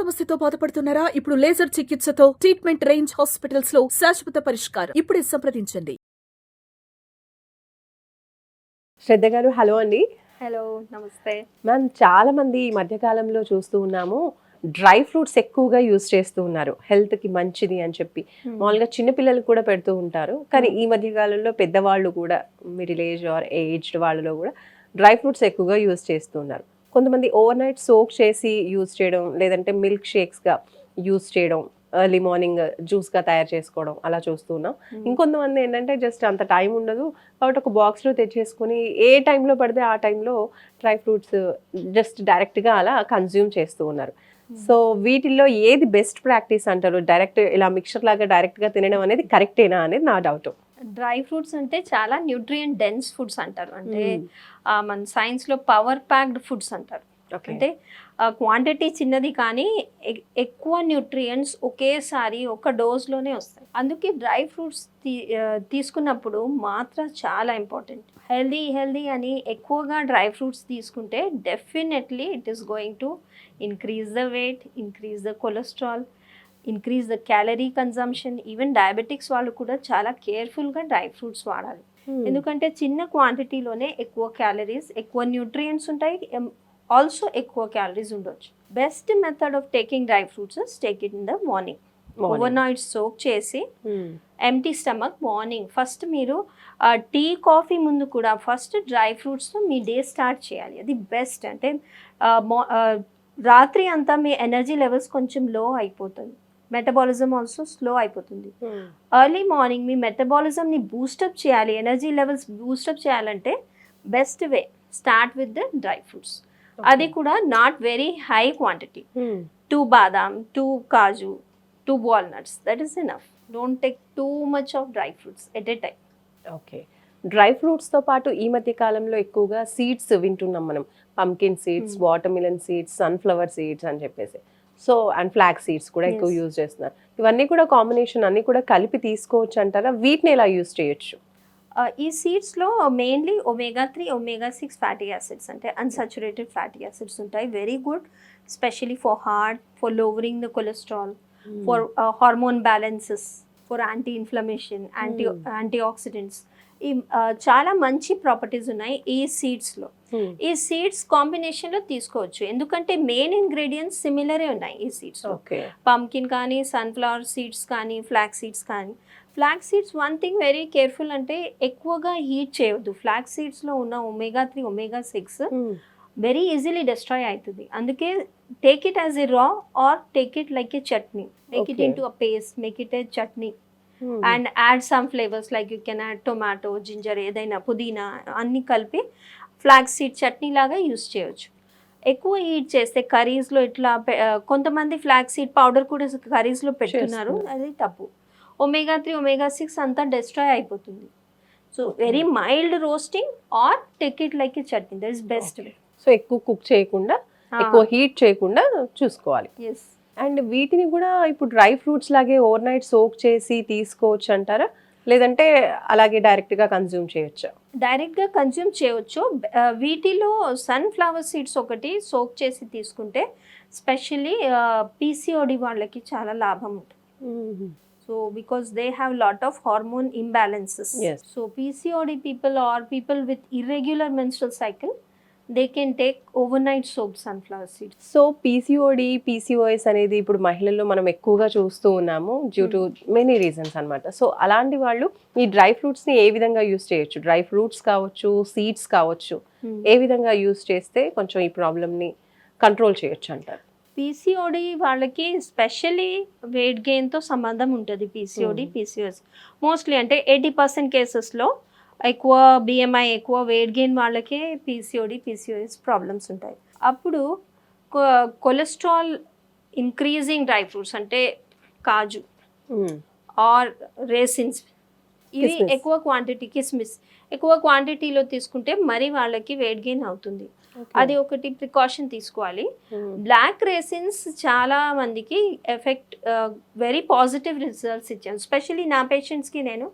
సమస్యతో బాధపడుతున్నారా? ఇప్పుడు లేజర్ చికిత్సతో ట్రీట్మెంట్ రేంజ్ హాస్పిటల్స్లో శాశ్వత పరిష్కారం ఇప్పుడే సంప్రదించండి. శ్రద్ధ గారు హలో అండి. హలో నమస్తే. మ్యామ్ చాలా మంది ఈ మధ్యకాలంలో చూస్తూ ఉన్నాము డ్రై ఫ్రూట్స్ ఎక్కువగా యూస్ చేస్తూ ఉన్నారు హెల్త్కి మంచిది అని చెప్పి. మామూలుగా చిన్న పిల్లలు కూడా పెడుతూ ఉంటారు కానీ ఈ మధ్య కాలంలో పెద్దవాళ్ళు కూడా మిడిల్ ఏజ్ ఆర్ ఏజ్డ్ వాళ్ళలో కూడా డ్రై ఫ్రూట్స్ ఎక్కువగా యూస్ చేస్తూ ఉన్నారు. కొంతమంది ఓవర్ నైట్ సోక్ చేసి యూస్ చేయడం లేదంటే మిల్క్ షేక్స్గా యూస్ చేయడం ఎర్లీ మార్నింగ్ జ్యూస్గా తయారు చేసుకోవడం అలా చూస్తూ ఉన్నాం. ఇంకొంతమంది ఏంటంటే జస్ట్ అంత టైం ఉండదు. కాబట్టి ఒక బాక్స్లో తెచ్చేసుకుని ఏ టైంలో పడితే ఆ టైంలో డ్రై ఫ్రూట్స్ జస్ట్ డైరెక్ట్గా అలా కన్జ్యూమ్ చేస్తూ ఉన్నారు. సో వీటిల్లో ఏది బెస్ట్ ప్రాక్టీస్ అంటారు? డైరెక్ట్ ఇలా మిక్చర్ లాగా డైరెక్ట్గా తినడం అనేది కరెక్టేనా అనేది నా డౌట్ డ్రై ఫ్రూట్స్ అంటే చాలా న్యూట్రియంట్ డెన్స్ ఫుడ్స్ అంటారు. అంటే ఆ, మన science లో పవర్ ప్యాక్డ్ ఫుడ్స్ అంటారు. ఓకే. అంటే క్వాంటిటీ చిన్నది కానీ ఎక్కువ న్యూట్రియంట్స్ ఒకేసారి ఒక డోస్లోనే వస్తాయి. అందుకే డ్రై ఫ్రూట్స్ తీసుకున్నప్పుడు మాత్రం చాలా ఇంపార్టెంట్. హెల్దీ హెల్దీ అని ఎక్కువగా డ్రై ఫ్రూట్స్ తీసుకుంటే definitely it is going to increase the weight increase the cholesterol increase the calorie consumption even diabetics వాళ్ళు కూడా చాలా కేర్ఫుల్గా డ్రై ఫ్రూట్స్ వాడాలి. ఎందుకంటే చిన్న క్వాంటిటీలోనే ఎక్కువ క్యాలరీస్ ఎక్కువ న్యూట్రియంట్స్ ఉంటాయి. ఆల్సో ఎక్కువ క్యాలరీస్ ఉండొచ్చు. Best method of taking dry fruits take it in the morning overnight soak చేసి ఎంటీ స్టమక్ మార్నింగ్ ఫస్ట్ మీరు టీ కాఫీ ముందు కూడా ఫస్ట్ డ్రై ఫ్రూట్స్తో మీ డే స్టార్ట్ చేయాలి. అది బెస్ట్ అంటే రాత్రి అంతా మీ ఎనర్జీ లెవెల్స్ కొంచెం లో అయిపోతుంది మెటబాలిజం ఆల్సో స్లో అయిపోతుంది. ఎర్లీ మార్నింగ్ మీ మెటబాలిజంని బూస్టప్ చేయాలి ఎనర్జీ లెవెల్స్ బూస్టప్ చేయాలంటే best way start with the dry fruits. అది కూడా not very high quantity. Two badam two kaju two walnuts that is enough. Don't take too much of dry fruits at a time okay dry ఫ్రూట్స్తో పాటు ఈ మధ్య కాలంలో ఎక్కువగా seeds వింటున్నాం మనం. Pumpkin seeds Hmm. Watermelon seeds sunflower seeds అని చెప్పేసి. So and flax seeds కూడా ఎక్కువ. యూజ్ చేస్తున్నారు. ఇవన్నీ కూడా కాంబినేషన్ అన్ని కూడా కలిపి తీసుకోవచ్చు అంటారా? వీటిని ఎలా యూజ్ చేయొచ్చు? ఈ సీడ్స్లో mainly omega three omega six fatty acids అంటే అన్సాచురేటెడ్ ఫ్యాటీ యాసిడ్స్ ఉంటాయి. Very good specially for heart for lowering the cholesterol for hormone balances for anti inflammation anti. Anti antioxidants చాలా మంచి ప్రాపర్టీస్ ఉన్నాయి ఈ సీడ్స్లో Hmm. ఈ seeds కాంబినేషన్లో తీసుకోవచ్చు. ఎందుకంటే మెయిన్ ఇంగ్రీడియంట్స్ సిమిలరే ఉన్నాయి ఈ సీడ్స్ ఓకే పంకిన్ కానీ సన్ఫ్లవర్ సీడ్స్ కానీ ఫ్లాక్ సీడ్స్ కానీ. Flax seeds one thing very careful అంటే ఎక్కువగా హీట్ చేయవద్దు. ఫ్లాక్ సీడ్స్లో ఉన్న omega three omega six very easily destroy అవుతుంది. అందుకే take it as a raw or take it like a chutney make it. Into a paste make it a chutney and add some flavours like you can add tomato ginger ఏదైనా పుదీనా అన్ని కలిపి flax seed chutney లాగా use చేయొచ్చు. ఎక్కువ eat చేస్తే కర్రీస్లో ఇట్లా కొంతమంది ఫ్లాక్ సీడ్ పౌడర్ కూడా కర్రీస్లో చేస్తున్నారు. అది తప్పు. ఒమేగా త్రీ ఒమేగా సిక్స్ అంతా డిస్ట్రాయ్ అయిపోతుంది. So very mild roasting or take it like a chutney that is best so ఎక్కువ కుక్ చేయకుండా. ఎక్కువ హీట్ చేయకుండా చూసుకోవాలి. ఎస్ అండ్ వీటిని కూడా ఇప్పుడు డ్రై ఫ్రూట్స్ లాగే ఓవర్ నైట్ సోక్ చేసి తీసుకోవచ్చు అంటారా? లేదంటే అలాగే డైరెక్ట్గా కన్జ్యూమ్ చేయొచ్చా? డైరెక్ట్గా కన్జ్యూమ్ చేయవచ్చు వీటిలో సన్ఫ్లవర్ సీడ్స్ ఒకటి సోక్ చేసి తీసుకుంటే స్పెషల్లీ పీసీఓడి వాళ్ళకి చాలా లాభం ఉంటుంది. So because they have lot of hormone imbalances. So PCOD people or people with irregular menstrual cycle they can take over night soak sunflower seeds so PCOD PCOS అనేది ఇప్పుడు మహిళల్లో మనం ఎక్కువగా చూస్తూ ఉన్నాము డ్యూ టు మెనీ రీజన్స్ అన్నమాట. So అలాంటి వాళ్ళు ఈ డ్రై ఫ్రూట్స్ని ఏ విధంగా యూస్ చేయొచ్చు? డ్రై ఫ్రూట్స్ కావచ్చు సీడ్స్ కావచ్చు ఏ విధంగా యూస్ చేస్తే కొంచెం ఈ ప్రాబ్లమ్ని కంట్రోల్ చేయొచ్చు అంటారు? పీసీఓడి వాళ్ళకి స్పెషలీ వెయిట్ గెయిన్తో సంబంధం ఉంటుంది పీసీఓడి Hmm. పీసీఓఎస్ మోస్ట్లీ అంటే ఎయిటీ పర్సెంట్ కేసెస్లో ఎక్కువ బిఎంఐ ఎక్కువ వెయిట్ గెయిన్ వాళ్ళకే పీసీఓడి పీసీఓఎస్ ప్రాబ్లమ్స్ ఉంటాయి. అప్పుడు కొలెస్ట్రాల్ ఇంక్రీజింగ్ డ్రై ఫ్రూట్స్ అంటే కాజు ఆర్ రేసిన్స్ ఇవి. ఎక్కువ క్వాంటిటీ కిస్మిస్ ఎక్కువ క్వాంటిటీలో తీసుకుంటే మరి వాళ్ళకి వెయిట్ గెయిన్ అవుతుంది. అది ఒకటి ప్రికాషన్ తీసుకోవాలి. బ్లాక్ రేసిన్స్ చాలా మందికి ఎఫెక్ట్ వెరీ పాజిటివ్ రిజల్ట్స్ ఇచ్చాను స్పెషల్లీ నా పేషెంట్స్కి నేను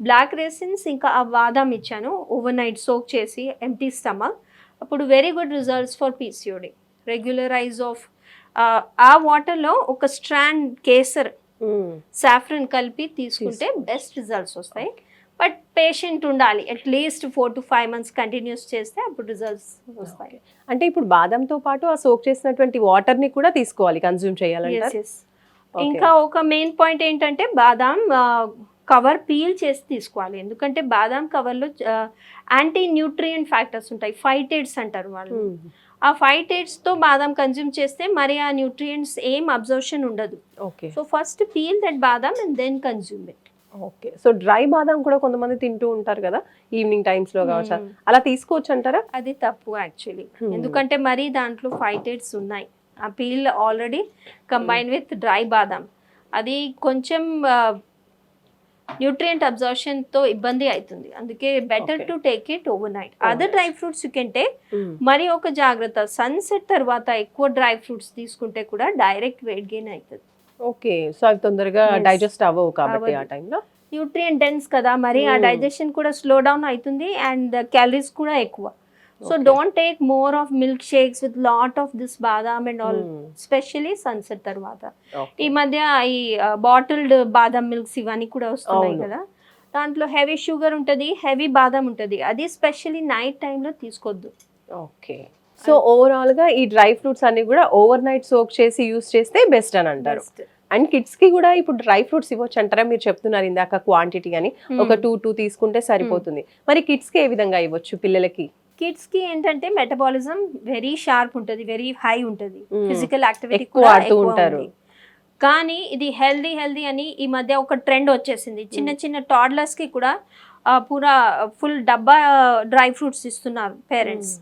బ్లాక్ రేసిన్స్ ఇంకా ఆ బాదాం ఇచ్చాను. ఓవర్ నైట్ సోక్ చేసి ఎంటీ స్టమక్ అప్పుడు very good results for PCOD regularize of ఆ వాటర్లో ఒక స్ట్రాండ్ కేసర్. సాఫ్రన్ కలిపి తీసుకుంటే బెస్ట్ రిజల్ట్స్ వస్తాయి. బట్ పేషెంట్ ఉండాలి. At least four to five months continuous చేస్తే అప్పుడు రిజల్ట్స్ వస్తాయి. అంటే ఇప్పుడు బాదంతో పాటు ఆ సోక్ చేసినటువంటి వాటర్ని కూడా తీసుకోవాలి కన్జ్యూమ్ yes. ఇంకా ఒక మెయిన్ పాయింట్ ఏంటంటే బాదాం కవర్ పీల్ చేసి తీసుకోవాలి. ఎందుకంటే బాదాం కవర్లో యాంటీ న్యూట్రియంట్ ఫ్యాక్టర్స్ ఉంటాయి. ఫైటేట్స్ అంటారు వాళ్ళు. ఆ ఫైటేట్స్తో బాదాం కన్జ్యూమ్ చేస్తే మరి ఆ న్యూట్రియంట్స్ ఏం అబ్జర్షన్ ఉండదు. Okay. So first peel that badam and then consume it okay. So dry బాదం కూడా కొంతమంది తింటూ ఉంటారు కదా ఈవినింగ్ టైమ్స్లో కావచ్చు. అలా తీసుకోవచ్చు అంటారా? అది తప్పు యాక్చువల్లీ. ఎందుకంటే మరి దాంట్లో ఫైటేట్స్ ఉన్నాయి. ఆ peel already combine with dry బాదాం. అది కొంచెం న్యూట్రియంట్ అబ్జర్షన్తో ఇబ్బంది అవుతుంది అందుకే better. To take it over night other dry fruits you can take. మరి ఒక జాగ్రత్త సన్సెట్ తర్వాత ఎక్కువ డ్రై ఫ్రూట్స్ తీసుకుంటే కూడా డైరెక్ట్ వెయిట్ గెయిన్ అవుతుంది ఓకే సో అవి తొందరగా. డైజెస్ట్ అవ్వవు కాబట్టి ఆ. టైంలో న్యూట్రియంట్ డెన్స్ కదా మరి ఆ Hmm. డైజెషన్ కూడా స్లో డౌన్ అవుతుంది అండ్ క్యాలరీస్ కూడా ఎక్కువ don't take more of milk shakes with lot of this badam and all Hmm. Specially sunset తర్వాత ఈ మధ్య ఈ బాటిల్డ్ బాదం మిల్క్స్ ఇవన్నీ కూడా వస్తున్నాయి. కదా. దాంట్లో హెవీ షుగర్ ఉంటుంది హెవీ బాదం ఉంటుంది. అది స్పెషల్లీ నైట్ టైంలో తీసుకోవద్దు ఓకే. సో ఓవరాల్గా ఈ డ్రై ఫ్రూట్స్ అన్ని కూడా ఓవర్ నైట్ సోక్ చేసి యూస్ చేస్తే బెస్ట్ అని అంటారు. అండ్ కిడ్స్కి కూడా ఇప్పుడు డ్రై ఫ్రూట్స్ ఇవ్వచ్చు అంటారా? మీరు చెప్తున్నారు ఇందాక క్వాంటిటీ అని. ఒక Hmm. టూ టూ తీసుకుంటే సరిపోతుంది. మరి కిడ్స్కి ఏ విధంగా ఇవ్వచ్చు పిల్లలకి? కిడ్స్కి ఏంటంటే మెటబాలిజం వెరీ షార్ప్ ఉంటుంది వెరీ హై ఉంటుంది. ఫిజికల్ యాక్టివిటీ కూడా ఎక్కువ ఉంటారు. కానీ ఇది హెల్దీ హెల్దీ అని ఈ మధ్య ఒక ట్రెండ్ వచ్చేసింది. చిన్న చిన్న toddlers కి కూడా పూరా ఫుల్ డబ్బా డ్రై ఫ్రూట్స్ ఇస్తున్నారు పేరెంట్స్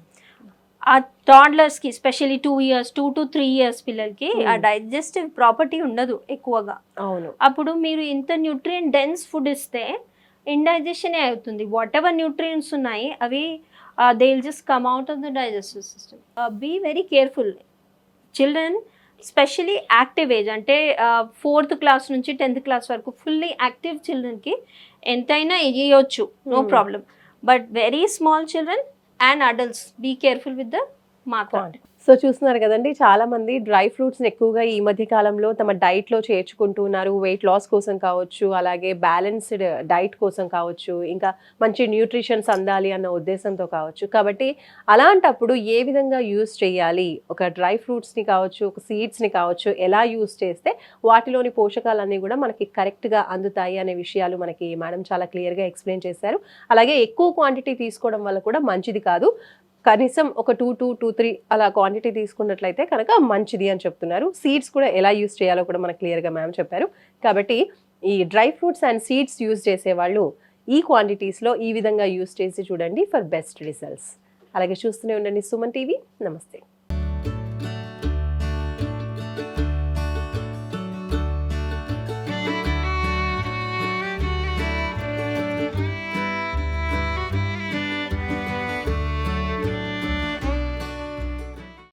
ఆ toddlers కి specially two years two to three years పిల్లలకి ఆ డైజెస్టివ్ ప్రాపర్టీ ఉండదు ఎక్కువగా. అవును. అప్పుడు మీరు ఇంత న్యూట్రియం డెన్స్ ఫుడ్ ఇస్తే ఇండైజెషనే అవుతుంది. వాట్ ఎవర్ న్యూట్రియంట్స్ ఉన్నాయి అవి they will just come out of the digestive system be very careful children specially active age అంటే ఫోర్త్ క్లాస్ నుంచి టెన్త్ క్లాస్ వరకు ఫుల్లీ యాక్టివ్ చిల్డ్రన్కి ఎంతైనా ఇవ్వచ్చు no. Problem but very small children and adults be careful with the మాత్ర. So చూస్తున్నారు కదండి చాలా మంది డ్రై ఫ్రూట్స్ ఎక్కువగా ఈ మధ్య కాలంలో తమ డైట్లో చేర్చుకుంటున్నారు వెయిట్ లాస్ కోసం కావచ్చు అలాగే బ్యాలెన్స్డ్ డైట్ కోసం కావచ్చు ఇంకా మంచి న్యూట్రిషన్స్ అందాలి అన్న ఉద్దేశంతో కావచ్చు. కాబట్టి అలాంటప్పుడు ఏ విధంగా యూస్ చేయాలి? ఒక డ్రై ఫ్రూట్స్ని కావచ్చు ఒక సీడ్స్ని కావచ్చు ఎలా యూస్ చేస్తే వాటిలోని పోషకాలన్నీ కూడా మనకి కరెక్ట్గా అందుతాయి అనే విషయాలు మనకి మేడం చాలా క్లియర్గా ఎక్స్ప్లెయిన్ చేశారు. అలాగే ఎక్కువ క్వాంటిటీ తీసుకోవడం వల్ల కూడా మంచిది కాదు. కనీసం ఒక టూ టూ టూ త్రీ అలా క్వాంటిటీ తీసుకున్నట్లయితే కనుక మంచిది అని చెప్తున్నారు. సీడ్స్ కూడా ఎలా యూస్ చేయాలో కూడా మనకు క్లియర్గా మ్యామ్ చెప్పారు. కాబట్టి ఈ dry fruits and seeds use చేసేవాళ్ళు ఈ క్వాంటిటీస్లో ఈ విధంగా యూస్ చేసి చూడండి ఫర్ బెస్ట్ రిజల్ట్స్ అలాగే చూస్తూనే ఉండండి సుమన్ టీవీ. నమస్తే.